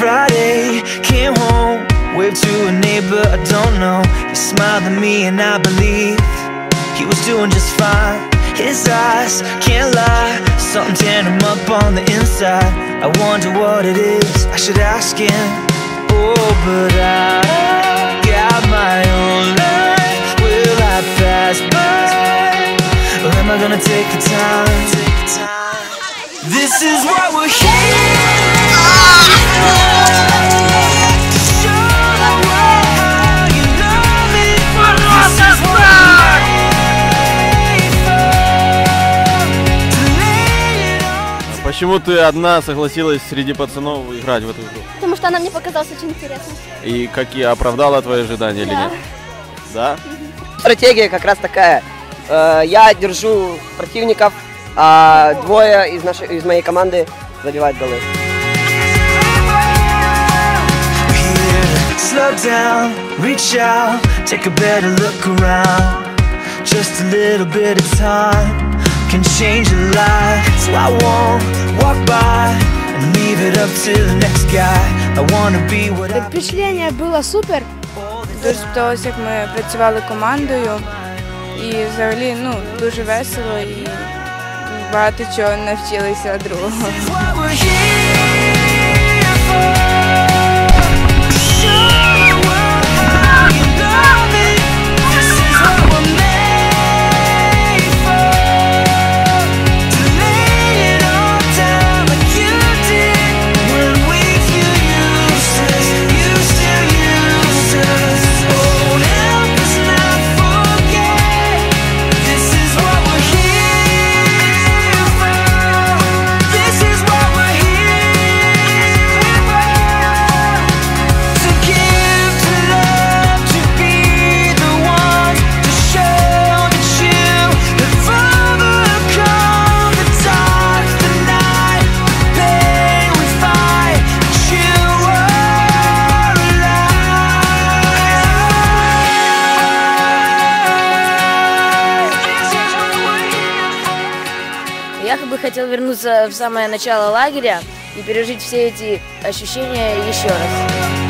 Friday, came home, waved to a neighbor I don't know. He smiled at me and I believed he was doing just fine. His eyes can't lie, something tearing him up on the inside. I wonder what it is, I should ask him. Oh, but I got my own life. Will I pass by? Or am I gonna take the time? This is what we're here Почему ты одна согласилась среди пацанов играть в эту игру? Потому что она мне показалась очень интересной. И какие оправдала твои ожидания или Да. нет? Да? Стратегия как раз такая. Э, Я держу противников, а двое из, нашей, из моей команды забивают голы. Slow down, reach out, take a better look around. Just a little bit of time can change a life. So I won't walk by and leave it up to the next guy. I wanna be what I Впечатлення було супер. Дуже сподобалося, як ми працювали командою. І взагалі ну, дуже весело і багато чого навчилися другого. Я бы хотел вернуться в самое начало лагеря и пережить все эти ощущения еще раз.